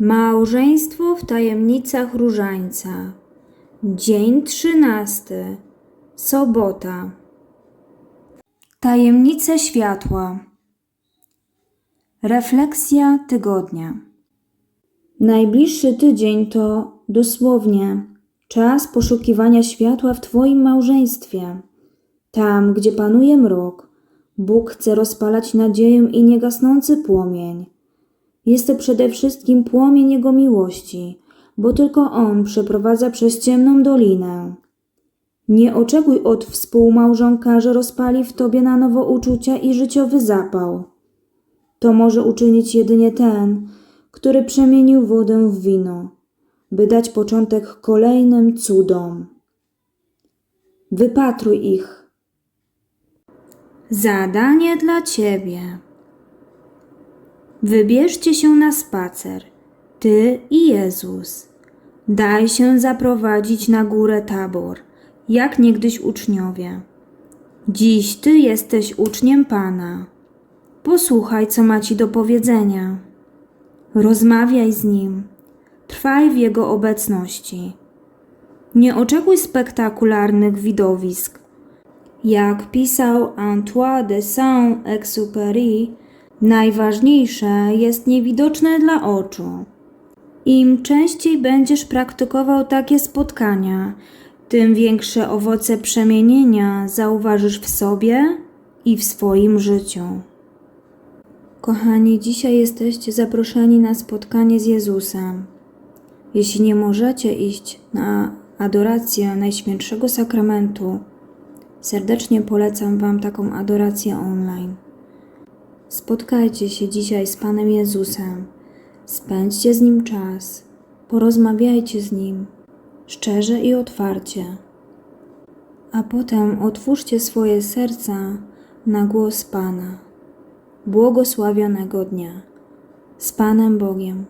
Małżeństwo w tajemnicach różańca. Dzień trzynasty. Sobota. Tajemnice światła. Refleksja tygodnia. Najbliższy tydzień to dosłownie czas poszukiwania światła w Twoim małżeństwie. Tam, gdzie panuje mrok, Bóg chce rozpalać nadzieję i niegasnący płomień. Jest to przede wszystkim płomień Jego miłości, bo tylko On przeprowadza przez ciemną dolinę. Nie oczekuj od współmałżonka, że rozpali w tobie na nowo uczucia i życiowy zapał. To może uczynić jedynie ten, który przemienił wodę w wino, by dać początek kolejnym cudom. Wypatruj ich. Zadanie dla ciebie. Wybierzcie się na spacer, ty i Jezus. Daj się zaprowadzić na górę tabor, jak niegdyś uczniowie. Dziś ty jesteś uczniem Pana. Posłuchaj, co ma ci do powiedzenia. Rozmawiaj z nim, trwaj w jego obecności. Nie oczekuj spektakularnych widowisk. Jak pisał Antoine de Saint-Exupéry, najważniejsze jest niewidoczne dla oczu. Im częściej będziesz praktykował takie spotkania, tym większe owoce przemienienia zauważysz w sobie i w swoim życiu. Kochani, dzisiaj jesteście zaproszeni na spotkanie z Jezusem. Jeśli nie możecie iść na adorację Najświętszego Sakramentu, serdecznie polecam Wam taką adorację online. Spotkajcie się dzisiaj z Panem Jezusem, spędźcie z Nim czas, porozmawiajcie z Nim szczerze i otwarcie, a potem otwórzcie swoje serca na głos Pana. Błogosławionego dnia. Z Panem Bogiem.